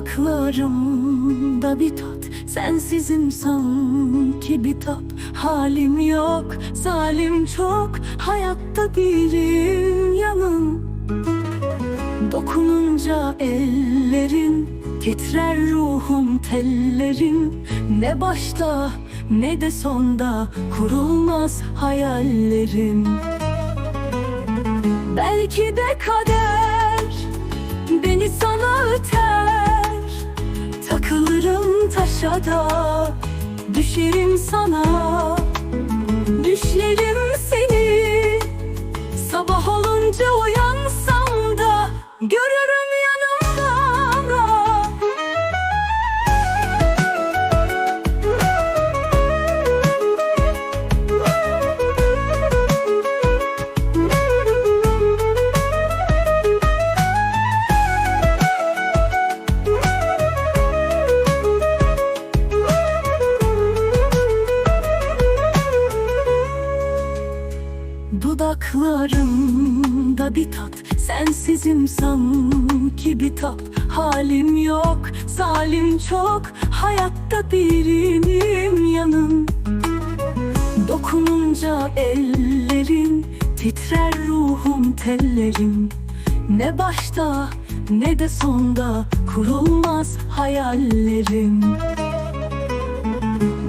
Dudaklarımda bir tat Sensizim sanki bir tap. Halim yok, zalim çok Hayatta değilim yanım Dokununca ellerin Titrer ruhum tellerin. Ne başta ne de sonda Kurulmaz hayallerim. Belki de kader Da Düşerim sana. Düşlerim Dudaklarımda bir tat Sensizim sanki bir tap. Halim yok, zalim çok Hayatta biriyim yanım. Dokununca ellerin Titrer ruhum tellerim. Ne başta ne de sonda Kurulmaz hayallerim.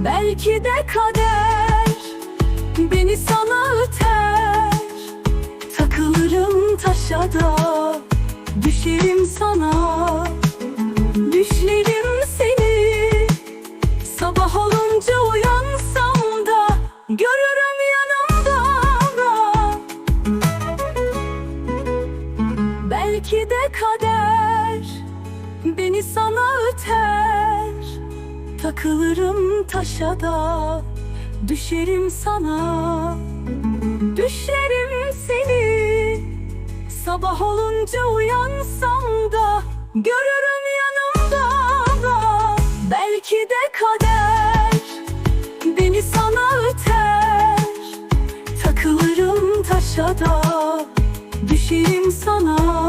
Belki de kader Beni sana Düşerim sana. Düşlerim seni. Sabah olunca uyansam da Görürüm yanımda Belki de kader Beni sana öter. Takılırım taşa da Düşerim sana. Düşlerim seni. Sabah olunca uyansam da Görürüm yanımda Belki de kader. Beni sana öter. Takılırım taşa da Düşerim sana